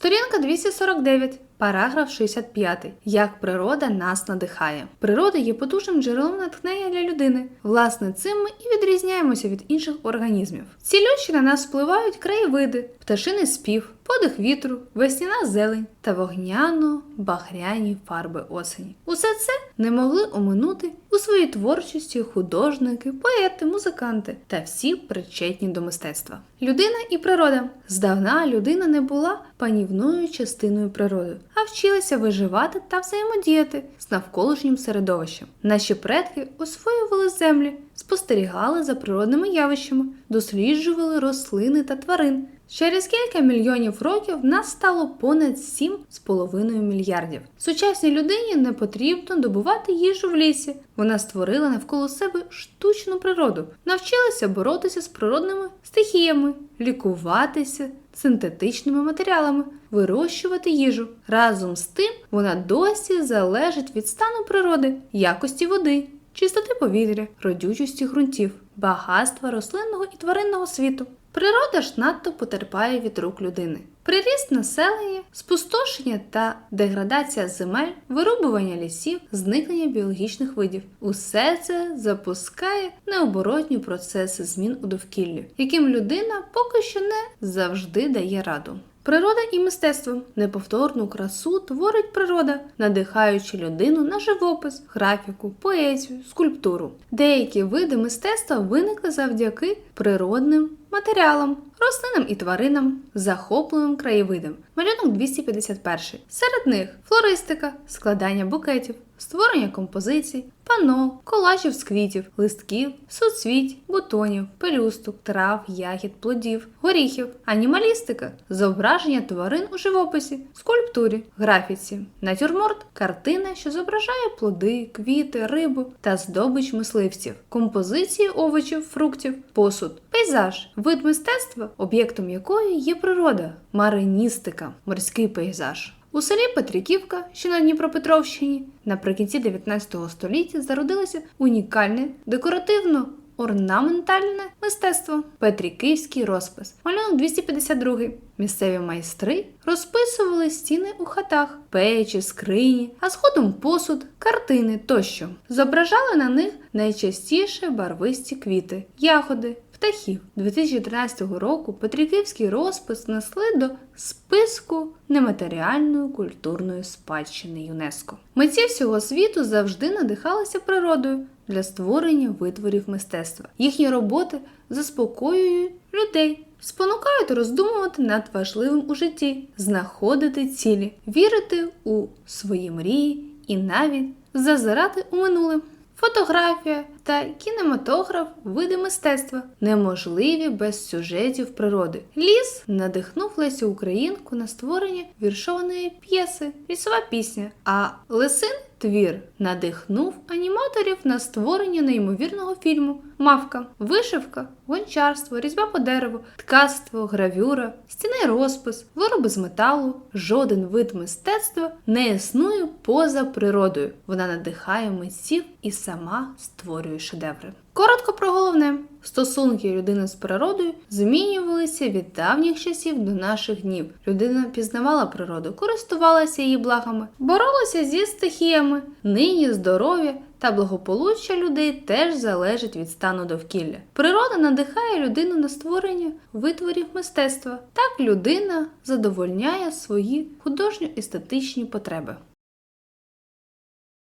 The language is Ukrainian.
Сторінка 249. Параграф 65. Як природа нас надихає. Природа є потужним джерелом натхнення для людини. Власне, цим ми і відрізняємося від інших організмів. Ці Цілющі на нас впливають краєвиди, пташиний спів, подих вітру, весняна зелень та вогняно-багряні фарби осені. Усе це не могли оминути у своїй творчості художники, поети, музиканти та всі причетні до мистецтва. Людина і природа. Здавна людина не була панівною частиною природи, а вчилася виживати та взаємодіяти з навколишнім середовищем. Наші предки освоювали землі, спостерігали за природними явищами, досліджували рослини та тварин. Через кілька мільйонів років нас стало понад 7,5 мільярдів. Сучасній людині не потрібно добувати їжу в лісі. Вона створила навколо себе штучну природу, навчилася боротися з природними стихіями, лікуватися синтетичними матеріалами, вирощувати їжу. Разом з тим вона досі залежить від стану природи, якості води, чистоти повітря, родючості ґрунтів, багатства рослинного і тваринного світу. Природа ж надто потерпає від рук людини. Приріст населення, спустошення та деградація земель, вирубування лісів, зникнення біологічних видів усе це запускає необоротні процеси змін у довкіллі, яким людина поки що не завжди дає раду. Природа і мистецтво неповторну красу творить природа, надихаючи людину на живопис, графіку, поезію, скульптуру. Деякі види мистецтва виникли завдяки природним матеріалам, рослинам і тваринам, захопливим краєвидам. Малюнок 251. Серед них флористика, складання букетів, створення композицій, пано, колажів з квітів, листків, суцвіть, бутонів, пелюсток, трав, ягід, плодів, горіхів, анімалістика, зображення тварин у живописі, скульптурі, графіці, натюрморт, картина, що зображає плоди, квіти, рибу та здобич мисливців, композиції овочів, фруктів, посуд, пейзаж, вид мистецтва, об'єктом якої є природа, мариністика, морський пейзаж. У селі Петриківка, що на Дніпропетровщині, наприкінці 19 століття зародилося унікальне декоративно орнаментальне мистецтво Петриківський розпис. Малюнок 252. Місцеві майстри розписували стіни у хатах, печі, скрині, а згодом посуд, картини тощо. Зображали на них найчастіше барвисті квіти, ягоди, птахів. 2013 року Петриківський розпис несли до списку нематеріальної культурної спадщини ЮНЕСКО. Митці всього світу завжди надихалися природою для створення витворів мистецтва. Їхні роботи заспокоюють людей. Спонукають роздумувати над важливим у житті, знаходити цілі, вірити у свої мрії і навіть зазирати у минуле. Фотографія та кінематограф види мистецтва неможливі без сюжетів природи. Ліс надихнув Лесю Українку на створення віршованої п'єси, лісова пісня, а Лисин твір надихнув аніматорів на створення неймовірного фільму Мавка, вишивка, гончарство, різьба по дереву, ткацтво, гравюра, стінний розпис, вироби з металу. Жоден вид мистецтва не існує поза природою. Вона надихає митців і сама створює шедеври. Коротко про головне: стосунки людини з природою змінювалися від давніх часів до наших днів. Людина пізнавала природу, користувалася її благами, боролася зі стихіями. Нині здоров'я та благополуччя людей теж залежить від стану довкілля. Природа надихає людину на створення витворів мистецтва. Так людина задовольняє свої художньо-естетичні потреби.